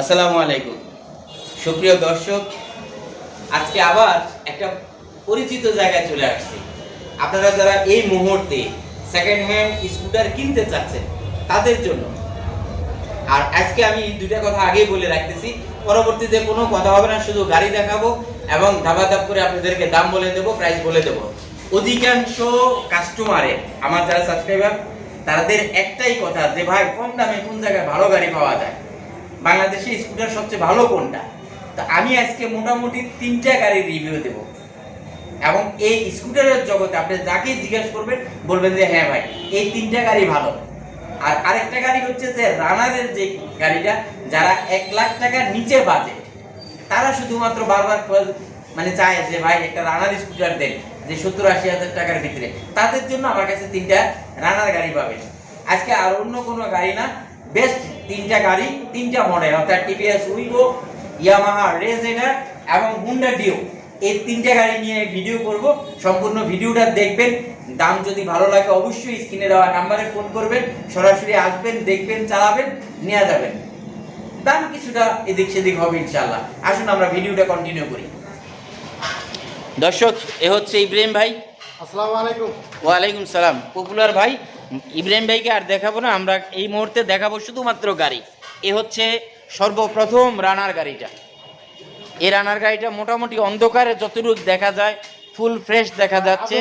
আসসালামু আলাইকুম। সুপ্রিয় দর্শক, আজকে আবার একটা পরিচিত জায়গায় চলে আসছি। আপনারা যারা এই মুহূর্তে সেকেন্ড হ্যান্ড স্কুটার কিনতে চাচ্ছেন, তাদের জন্য। আর আজকে আমি দুইটা কথা আগেই বলে রাখতেছি, পরবর্তীতে কোনো কথা হবে না, শুধু গাড়ি দেখাবো এবং ধাবা ধাপ করে আপনাদেরকে দাম বলে দেবো প্রাইস বলে দেবো। অধিকাংশ কাস্টমারের আমার যারা সাবস্ক্রাইবার তাদের একটাই কথা যে, ভাই, কম দামে কোন জায়গায় ভালো গাড়ি পাওয়া যায়? বাংলাদেশে স্কুটার সবচেয়ে ভালো কোনটা? তা আমি আজকে মোটামুটি তিনটা গাড়ির রিভিউ দেব। এবং এই স্কুটারের জগতে আপনি যাকে জিজ্ঞেস করবেন, বলবেন যে হ্যাঁ ভাই, এই তিনটা গাড়ি ভালো। আর আরেকটা গাড়ি হচ্ছে যে, রানারের যে গাড়িটা, যারা এক লাখ টাকার নিচে বাজে তারা শুধুমাত্র বারবার মানে চায় যে, ভাই, একটা রানার স্কুটার দেন, যে সত্তর আশি হাজার টাকার ভিতরে। তাদের জন্য আমার কাছে তিনটা রানার গাড়ি পাবেন। আজকে আর অন্য কোনো গাড়ি না বেস্ট তিনটা গাড়ি তিনটা মডেল অর্থাৎ টিভিএস উইগো ইয়ামাহা রেজেনার এবং হুন্ডা ডিও। এই তিনটা গাড়ি নিয়ে ভিডিও করব। সম্পূর্ণ ভিডিওটা দেখবেন। দাম যদি ভালো লাগে অবশ্যই স্ক্রিনে দেওয়া নাম্বারে ফোন করবেন। সরাসরি আসবেন দেখবেন চালাবেন নেওয়া যাবেন। দাম কিছুটা এদিক সেদিক হবে ইনশাল্লাহ আসুন আমরা ভিডিওটা কন্টিনিউ করি। দর্শক এ হচ্ছে ইব্রাহিম ভাই। আসসালামু আলাইকুম। ওয়ালাইকুম সালাম। পপুলার ভাই ইব্রাহিম ভাইকে আর দেখাবো না আমরা এই মুহূর্তে দেখাবো শুধুমাত্র গাড়ি। এ হচ্ছে সর্বপ্রথম রানার গাড়িটা। এই রানার গাড়িটা মোটামুটি অন্ধকারে যতটুকু দেখা যায় ফুল ফ্রেশ দেখা যাচ্ছে।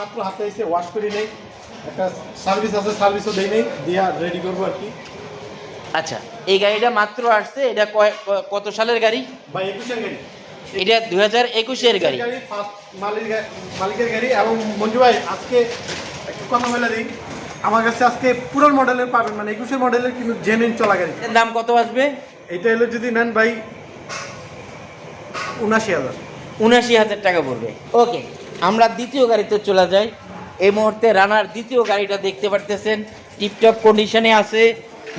মাত্র হাতে এসে ওয়াশ করি নেই। একটা সার্ভিস আছে সার্ভিসও দেই নেই দিয়া রেডি করব আর কি। আচ্ছা এই গাড়িটা মাত্র আসছে এটা কত সালের গাড়ি? বা একুশের গাড়ি। এটা দুই হাজার একুশের গাড়ি গাড়ি মালিকের গাড়ি এবং মঞ্জু ভাই আজকে একটু কথা বলে দিই। আমার কাছে আজকে পুরো মডেলের পাবেন মানে একুশের মডেলের কিন্তু জেনুইন চলা গাড়ি। এর দাম কত আসবে? এটা হলো যদি নেন ভাই উনাশি হাজার। উনাশি হাজার টাকা পড়বে। ওকে আমরা দ্বিতীয় গাড়িতে চলে যাই। এই মুহূর্তে রানার দ্বিতীয় গাড়িটা দেখতে পারতেছেন। টিপটপ কন্ডিশনে আছে।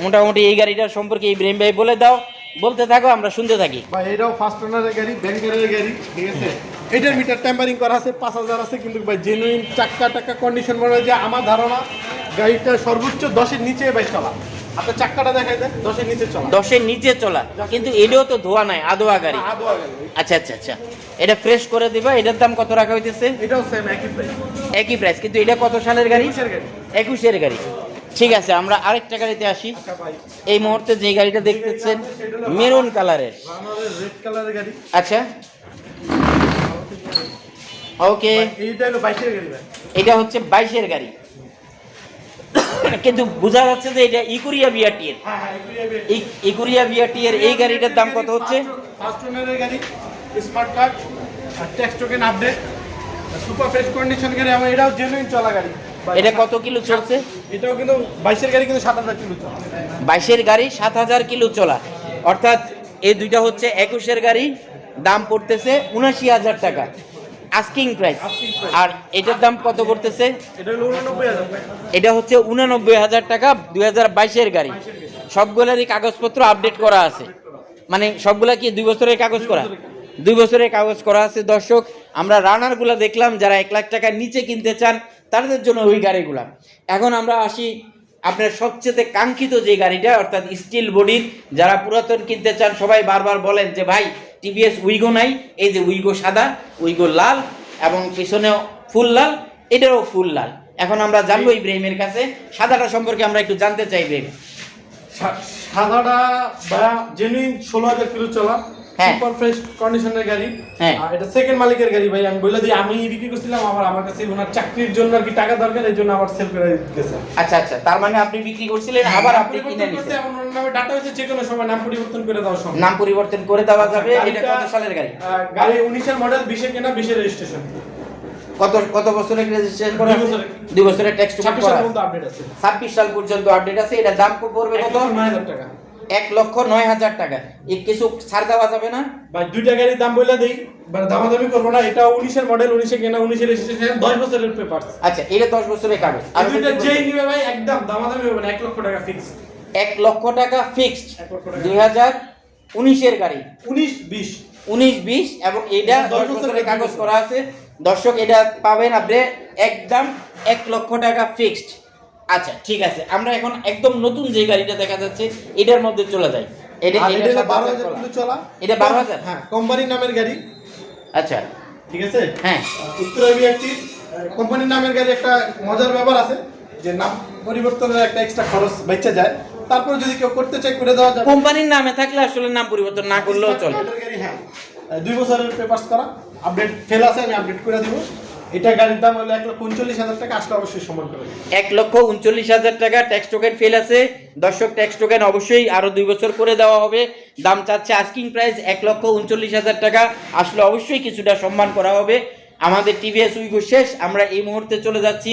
মোটামুটি এই গাড়িটার সম্পর্কে ইব্রাহিম ভাই বলে দাও। বলতে থাকো আমরা শুনতে থাকি। এটাও ফার্স্ট ওনারের গাড়ি ব্যাংকারের গাড়ি ঠিক আছে? এটার মিটার টেম্পারিং করা আছে পাঁচ হাজার আছে কিন্তু ভাই জেনুইন চাক্কা টাক্কা কন্ডিশন মনে হয় যে আমার ধারণা গাড়িটা সর্বোচ্চ দশের নিচে ভাই চলা। আপনার চাক্কাটা দেখাই দেন দশের নিচে চলা। দশের নিচে চলা কিন্তু এটাও তো ধোয়া নাই আদোয়া গাড়ি। আদোয়া গাড়ি। আচ্ছা আচ্ছা আচ্ছা। এটা ফ্রেশ করে দিবা এটার দাম কত রাখা হইতেছে? এটাও সেম একই প্রাইস একই প্রাইস কিন্তু এটা কত সালের গাড়ি? একুশের গাড়ি। একুশের গাড়ি। ঠিক আছে, আমরা আরেকটা গাড়িতে আসি। এই মুহূর্তে যে গাড়িটা দেখতেছেন, মেরুন কালারের। আচ্ছা। ওকে। এটা হচ্ছে বাইশের গাড়ি। কিন্তু বোঝা যাচ্ছে যে এটা ইকুরিয়া বিআরটি এর। ইকুরিয়া বিআরটি এর এই গাড়িটার দাম কত হচ্ছে? স্মার্ট কার্ড আর আপডেট সুপার ফ্রেশ কন্ডিশন গাড়ি, আমার এটাও জেনুইন চলা গাড়ি। এটা কত কিলো চলছে? এটাও কিন্তু বাইশের গাড়ি কিন্তু সাত হাজার কিলো চলা। বাইশের গাড়ি সাত হাজার কিলো চলা। অর্থাৎ এই দুইটা হচ্ছে একুশের গাড়ি দাম পড়তেছে উনাশি হাজার টাকা। আস্কিং প্রাইস আর এটার দাম কত টাকা। এটা হচ্ছে উনানব্বই হাজার টাকা দুই হাজার বাইশের গাড়ি। সবগুলোরই কাগজপত্র আপডেট করা আছে। মানে সবগুলা কি দুই বছরের কাগজ করা? দুই বছরের কাগজ। করা আছে। দর্শক আমরা রানারগুলো দেখলাম যারা এক লাখ টাকার নিচে কিনতে চান তাদের জন্য ওই গাড়িগুলা। এখন আমরা আসি আপনার সবচেয়ে কাঙ্ক্ষিত যে গাড়িটা, অর্থাৎ স্টিল বডির যারা পুরাতন কিনতে চান, সবাই বারবার বলেন যে, ভাই টিভিএস উইগো নাই, এই যে উইগো সাদা উইগো লাল এবং পিছনেও ফুল লাল এটারও ফুল লাল। এখন আমরা জানব ইব্রাহিমের কাছে। সাদাটা সম্পর্কে আমরা একটু জানতে চাই ইব্রাহিম সাদাটা বা জেনুইন ষোলো হাজার কিলো চলা। সুপার ফ্রেশ কন্ডিশনের গাড়ি। হ্যাঁ। আর এটা সেকেন্ড মালিকের গাড়ি ভাই আমি বলে দিই আমি বিক্রি করছিলাম আমার আমার কাছে ওনার চাকরির জন্য আর কি টাকা দরকার এই জন্য আবার সেল করে গেছে আচ্ছা আচ্ছা তার মানে আপনি বিক্রি করছিলেন আবার আপনি কিনে পরিবর্তন করতে নিছেন। এখন ওনার নামে ডাটা হয়েছে যে কোনো সময় নাম পরিবর্তন করে দেওয়া সম্ভব। নাম পরিবর্তন করে দেওয়া যাবে এটা কত সালের গাড়ি? গাড়ি উনিশের মডেল বিশে কেনা বিশের রেজিস্ট্রেশন কত কত বছরের রেজিস্ট্রেশন করা দুই? বছরের। দুই বছরের ট্যাক্স ছাব্বিশ সাল পর্যন্ত আপডেট আছে। ছাব্বিশ সাল পর্যন্ত আপডেট আছে এটা দাম পড়বে কত? টাকা। এক লক্ষ নয় হাজার টাকা। এই কিছু ছাড় দেওয়া যাবে না? ভাই দুইটা গাড়ির দাম বলে দেই। মানে দামাদামি করব না এটা উনিশের মডেল উনিশে কেনা উনিশের রেজিস্ট্রেশন দশ বছরের পেপার আচ্ছা এটা দশ বছরের কাগজ। আর দুইটা যেই নিবে ভাই একদম দামাদামি হবে না এক লক্ষ টাকা ফিক্স এক লক্ষ টাকা ফিক্সড এক দুই হাজার উনিশের গাড়ি। উনিশ বিশ। উনিশ বিশ এবং এটা দশ বছরের কাগজ। করা আছে। দর্শক এটা পাবেন আপনি একদম এক লক্ষ টাকা ফিক্সড আচ্ছা ঠিক আছে। আমরা এখন একদম নতুন যে গাড়িটা দেখা যাচ্ছে এটার মধ্যে চলে যাই। এটা- এটা বারো হাজার হাজার চলা। এটা 12,000? হ্যাঁ কোম্পানির নামের গাড়ি। আচ্ছা। ঠিক আছে? হ্যাঁ। উত্তরা বিআরটি কোম্পানির নামের গাড়ি একটা মজার ব্যাপার আছে যে নাম পরিবর্তনের একটা এক্সট্রা খরচ বেঁচে যায়। তারপর যদি কেউ করতে চায় করে দেওয়া যাবে। কোম্পানির নামে থাকলে আসলে নাম পরিবর্তন না করলেও চলে। গাড়ি, হ্যাঁ। দুই বছরের পেপারস করা। আপডেট ফেল আছে আমি আপডেট করে দিব। এটা গাড়ির দাম হলো এক লক্ষ উনচল্লিশ হাজার টাকা, আসলে অবশ্যই সম্মান করে এক লক্ষ উনচল্লিশ হাজার টাকা ট্যাক্স টোকেন ফেল আছে। দর্শক ট্যাক্স টোকেন অবশ্যই আরও দুই বছর করে দেওয়া হবে। দাম চাচ্ছে আস্কিং প্রাইস এক লক্ষ উনচল্লিশ হাজার টাকা। আসলে অবশ্যই কিছুটা সম্মান করা হবে। আমাদের টিভিএস উইগো শেষ। আমরা এই মুহূর্তে চলে যাচ্ছি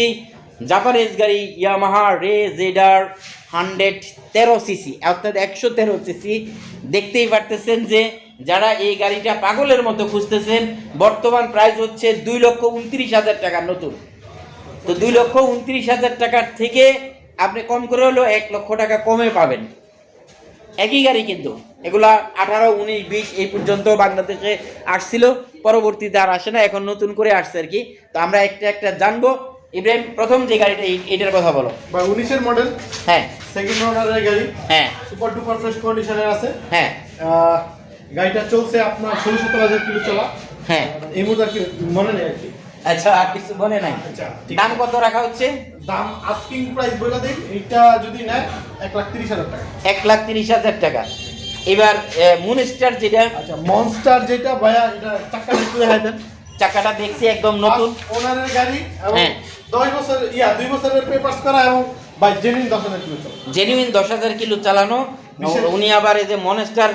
জাপানিজ গাড়ি ইয়ামাহা রে জেডার হান্ড্রেড তেরো সিসি অর্থাৎ একশো তেরো সিসি দেখতেই পারতেছেন যে যারা এই গাড়িটা পাগলের মতো খুঁজতেছেন বর্তমান প্রাইস হচ্ছে দুই লক্ষ উনত্রিশ হাজার টাকা নতুন। তো দুই লক্ষ উনত্রিশ হাজার টাকার থেকে আপনি কম করে হলেও এক লক্ষ টাকা কমে পাবেন। একই গাড়ি কিন্তু এগুলা আঠারো উনিশ বিশ এই পর্যন্ত বাংলাদেশে আসছিল পরবর্তীতে আর আসে না এখন নতুন করে আসছে আর কি। তো আমরা একটা একটা জানব। ইব্রাহিম প্রথম যে গাড়িটা এইটার কথা বলো। বা উনিশের মডেল হ্যাঁ। সেকেন্ড ওনারের গাড়ি। হ্যাঁ। সুপার ডুপার ফ্রেশ কন্ডিশনের আছে। হ্যাঁ। গাড়িটা চলছে আপনার ষোলো সতেরো হাজার কিলো চলা। হ্যাঁ। এই মুহূর্তে কি মনে নেই আর কি। আচ্ছা আর কিছু মনে নাই? আচ্ছা, দাম কত রাখা হচ্ছে? দাম আস্কিং প্রাইস বলে দিই এইটা যদি নেয় এক লাখ তিরিশ হাজার টাকা। এক লাখ তিরিশ হাজার টাকা। এবার মুন স্টার যেটা আচ্ছা মনস্টার যেটা ভাইয়া এটা চাক্কা একটু দেখাই দেন। চাকাটা দেখছি একদম নতুন। ওনারের গাড়ি এবং হ্যাঁ। দশ বছর ইয়া দুই বছরের পেপার্স করা এবং বাই জেনুইন দশ হাজার কিলো জেনুইন দশ হাজার কিলো চালানো। উনি আবার এই যে মনেস্টার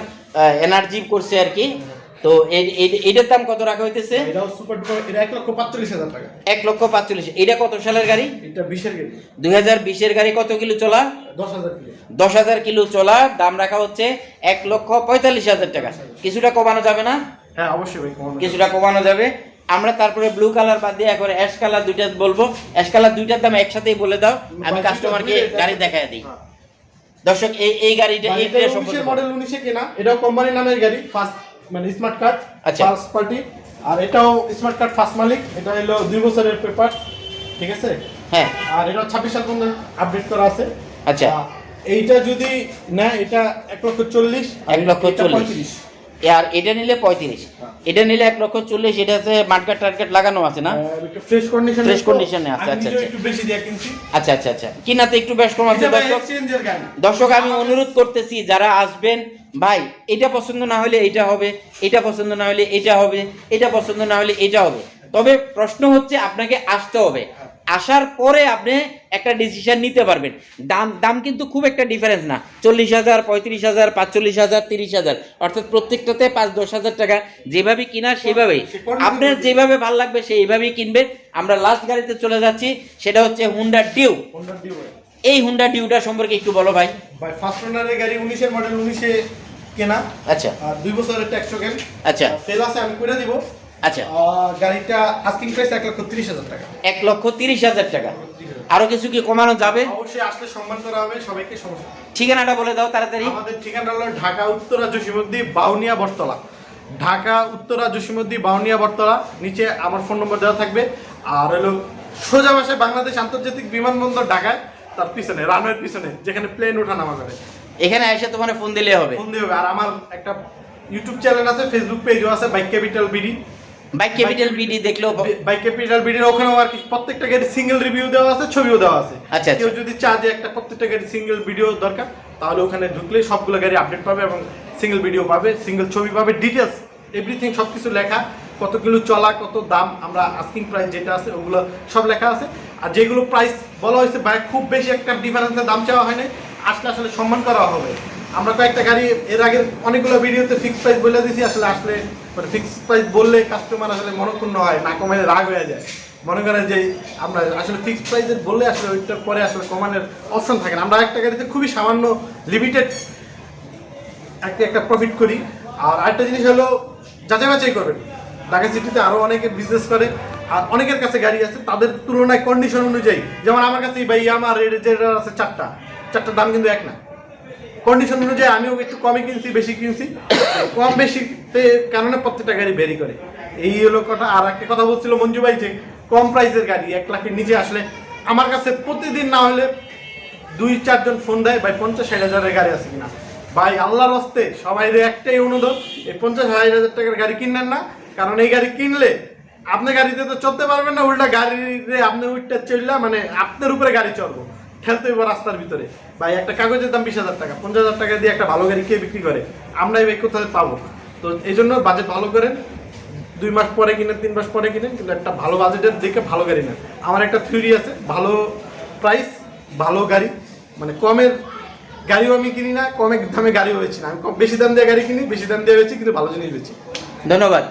এনার্জি করছে আর কি। তো এটার দাম কত রাখা হইতেছে? এক লক্ষ পাঁচচল্লিশ হাজার টাকা। এক লক্ষ পাঁচচল্লিশ এটা কত সালের গাড়ি? এটা বিশের গাড়ি। দুই হাজার বিশের গাড়ি কত কিলো চলা? দশ হাজার কিলো। দশ হাজার কিলো চলা দাম রাখা হচ্ছে এক লক্ষ পঁয়তাল্লিশ হাজার টাকা। কিছুটা কমানো যাবে না? হ্যাঁ অবশ্যই। কিছুটা কমানো যাবে। আমরা তারপরে ব্লু কালার বাদ দিয়ে এখন অ্যাশ কালার দুইটা বলব অ্যাশ কালার দুইটার দাম একসাথেই বলে দাও আমি কাস্টমারকে গাড়ি দেখায় দিই হ্যাঁ। দর্শক এই এই গাড়িটা এই উনিশের মডেল উনিশে কেনা এটাও কোম্পানির নামের গাড়ি ফার্স্ট মানে স্মার্ট কার্ড আচ্ছা। ফার্স্ট পার্টি আর এটাও স্মার্ট কার্ড ফার্স্ট মালিক এটা হলো দুই বছরের পেপার ঠিক আছে হ্যাঁ আর এটা ছাব্বিশ সাল পর্যন্ত আপডেট করা আছে আচ্ছা। এইটা যদি না এটা এক লক্ষ চল্লিশ আর এক লক্ষ এটা চল্লিশ। 35 আর এটা নিলে পঁয়ত্রিশ। হ্যাঁ। এটা নিলে এক লক্ষ চল্লিশ এটাতে মার্কেট টার্গেট লাগানো আছে না? ফ্রেশ কন্ডিশন আছে, আচ্ছা, আচ্ছা। আচ্ছা আচ্ছা আচ্ছা। কিনাতে একটু বেশ কম আছে দর্শক। দর্শক আমি অনুরোধ করতেছি যারা আসবেন ভাই এটা পছন্দ না হলে এটা হবে এটা পছন্দ না হলে এটা হবে এটা পছন্দ না হলে এটা হবে। তবে প্রশ্ন হচ্ছে আপনাকে আসতে হবে। আসার পরে আপনি একটা ডিসিশন নিতে পারবেন। দাম দাম কিন্তু খুব একটা ডিফারেন্স না। চল্লিশ হাজার পঁয়ত্রিশ হাজার পাঁচচল্লিশ হাজার তিরিশ হাজার। অর্থাৎ প্রত্যেকটাতে পাঁচ দশ হাজার টাকা। যেভাবে কিনা সেভাবেই আপনার যেভাবে ভালো লাগবে সেইভাবেই কিনবেন। আমরা লাস্ট গাড়িতে চলে যাচ্ছি। সেটা হচ্ছে হুন্ডা ডিউ। এই হুন্ডা ডিউটা সম্পর্কে একটু বলো ভাই। ভাই ফার্স্ট ওনারের গাড়ি উনিশের মডেল উনিশে কেনা। আচ্ছা। আর দুই বছরের ট্যাক্স আচ্ছা। সেল আছে আমি করে দিব। আচ্ছা। গাড়িটা আস্কিং প্রাইস এক লক্ষ তিরিশ হাজার টাকা। এক লক্ষ তিরিশ হাজার টাকা। আরও কিছু কি কমানো যাবে? অবশ্যই আসলে সম্মান করা হবে সবাইকে সমস্যা ঠিকানাটা বলে দাও তাড়াতাড়ি। আমাদের ঠিকানা হলো ঢাকা উত্তরা জসীমদ্দি বাউনিয়া বটতলা। ঢাকা উত্তরা জসীমদ্দি বাউনিয়া বটতলা নিচে আমার ফোন নম্বর দেওয়া থাকবে। আর হলো সোজা ভাষায় বাংলাদেশ আন্তর্জাতিক বিমানবন্দর ঢাকায় তার পিছনে রানওয়ের পিছনে যেখানে প্লেন ওঠা নামা করে। এখানে এসে তোমার ফোন দিলে হবে। ফোন দিয়ে হবে। আর আমার একটা ইউটিউব চ্যানেল আছে ফেসবুক পেজও আছে Bike Capital BD Bike Capital BD দেখলেও বাইক ক্যাপিটাল বিডির ওখানেও আর কি প্রত্যেকটা গাড়ি সিঙ্গেল রিভিউ দেওয়া আছে ছবিও দেওয়া আছে। আচ্ছা, কেউ আচ্ছা। যদি চায় যে একটা প্রত্যেকটা গাড়ি সিঙ্গেল ভিডিও দরকার তাহলে ওখানে ঢুকলে সবগুলো গাড়ি আপডেট পাবে এবং সিঙ্গেল ভিডিও পাবে সিঙ্গেল ছবি পাবে ডিটেলস এভরিথিং সব কিছু লেখা কত কিলো চলা কত দাম আমরা আস্কিং প্রাইস যেটা আছে ওগুলো সব লেখা আছে। আর যেগুলো প্রাইস বলা হয়েছে বাইক খুব বেশি একটা ডিফারেন্সের দাম চাওয়া হয়নি আসলে আসলে সম্মান করা হবে। আমরা কয়েকটা গাড়ি, এর আগের অনেকগুলো ভিডিওতে ফিক্স প্রাইস বলে দিয়েছি আসলে আসলে মানে ফিক্স প্রাইস বললে কাস্টমার আসলে মনক্ষুণ্ণ হয়, না কমাইলে রাগ হয়ে যায়। মনে করেন যে আমরা আসলে ফিক্সড প্রাইসে বললে আসলে ওইটার পরে আসলে কমানোর অপশন থাকে না। আমরা একটা গাড়িতে খুবই সামান্য লিমিটেড একটা একটা প্রফিট করি। আর আরেকটা জিনিস হলো যাচাই বাছাই করবেন। ঢাকা সিটিতে আরও অনেকে বিজনেস করে, আর অনেকের কাছে গাড়ি আছে, তাদের তুলনায় কন্ডিশন অনুযায়ী। যেমন আমার কাছে ভাই আমার যেটা আছে চারটা। চারটার দাম কিন্তু এক না। কন্ডিশন অনুযায়ী আমিও একটু কমে কিনছি, বেশি কিনছি। কম বেশিতে কারণে প্রত্যেকটা গাড়ি ভেরি করে। এই হলো কথা। আর একটা কথা বলছিল মঞ্জু ভাই যে, কম প্রাইসের গাড়ি, এক লাখের নিচে আসলে আমার কাছে প্রতিদিন না হলে দুই, চারজন ফোন দেয়, ভাই, পঞ্চাশ, ষাট হাজারের গাড়ি আছে কিনা? ভাই, আল্লাহর হস্তে সবাই একটাই অনুরোধ, এই পঞ্চাশ, ষাট হাজার টাকার গাড়ি কিনলেন না। কারণ এই গাড়ি কিনলে আপনি গাড়িতে তো চলতে পারবেন না, উল্টা গাড়িতে আপনি উল্টা চললা মানে আপনার উপরে গাড়ি চলবো ঠেলতে হইব রাস্তার ভিতরে। ভাই একটা কাগজের দাম বিশ হাজার টাকা পঞ্চাশ হাজার টাকা দিয়ে একটা ভালো গাড়ি কে বিক্রি করে? আমরাই ভাই কোথায় পাবো? তো এই জন্য বাজেট ভালো করেন। দুই মাস পরে কিনেন তিন মাস পরে কিনেন কিন্তু একটা ভালো বাজেটের দেখে ভালো গাড়ি নেন। আমার একটা থিওরি আছে ভালো প্রাইস ভালো গাড়ি মানে কমের গাড়িও আমি কিনি না কমে দামে গাড়িও বেচি না। আমি কম বেশি দাম দিয়ে গাড়ি কিনি বেশি দাম দিয়ে বেচি কিন্তু ভালো জিনিস বেচি। ধন্যবাদ।